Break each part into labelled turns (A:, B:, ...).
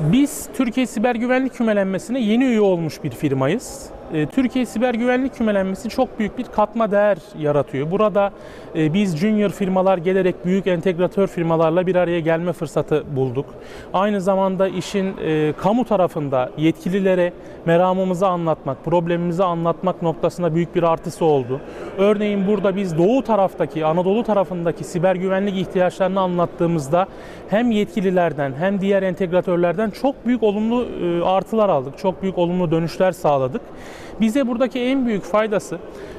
A: Biz Türkiye Siber Güvenlik Kümelenmesi'ne yeni üye olmuş bir firmayız. Ee, Türkiye Siber Güvenlik Kümelenmesi çok büyük bir katma değer yaratıyor. Burada e, biz junior firmalar gelerek büyük entegratör firmalarla bir araya gelme fırsatı bulduk. Aynı zamanda işin e, kamu tarafında yetkililere meramımızı anlatmak, problemimizi anlatmak noktasında büyük bir artısı oldu. Örneğin burada biz doğu taraftaki, Anadolu tarafındaki siber güvenlik ihtiyaçlarını anlattığımızda hem yetkililerden hem diğer entegratörlerden çok büyük olumlu e, artılar aldık. Çok büyük olumlu dönüşler sağladık. Bize buradaki en büyük faydası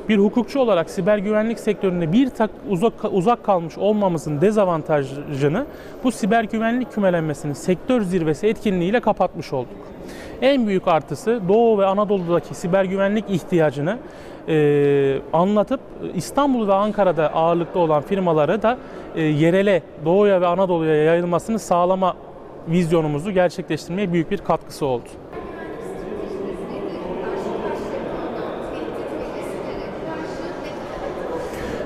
A: bir hukukçu olarak siber güvenlik sektöründe bir tak uzak, uzak kalmış olmamızın dezavantajını bu siber güvenlik kümelenmesinin sektör zirvesi etkinliğiyle kapatmış olduk. En büyük artısı Doğu ve Anadolu'daki siber güvenlik ihtiyacını e, anlatıp İstanbul ve Ankara'da ağırlıklı olan firmaları da e, yerele, Doğu'ya ve Anadolu'ya yayılmasını sağlama vizyonumuzu gerçekleştirmeye büyük bir katkısı oldu.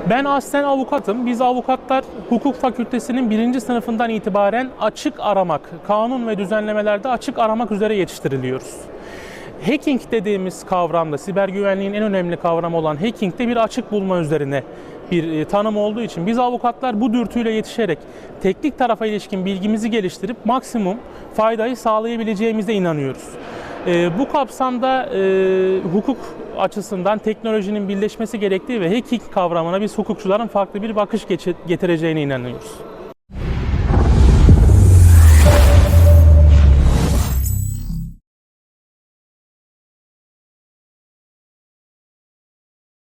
A: Ben aslen avukatım. Biz avukatlar hukuk fakültesinin birinci sınıfından itibaren açık aramak, kanun ve düzenlemelerde açık aramak üzere yetiştiriliyoruz. Hacking dediğimiz kavramda, siber güvenliğin en önemli kavramı olan hacking'de bir açık bulma üzerine bir e, tanım olduğu için biz avukatlar bu dürtüyle yetişerek teknik tarafa ilişkin bilgimizi geliştirip maksimum faydayı sağlayabileceğimize inanıyoruz. E, bu kapsamda e, hukuk açısından teknolojinin birleşmesi gerektiği ve hacking kavramına biz hukukçuların farklı bir bakış getireceğine inanıyoruz.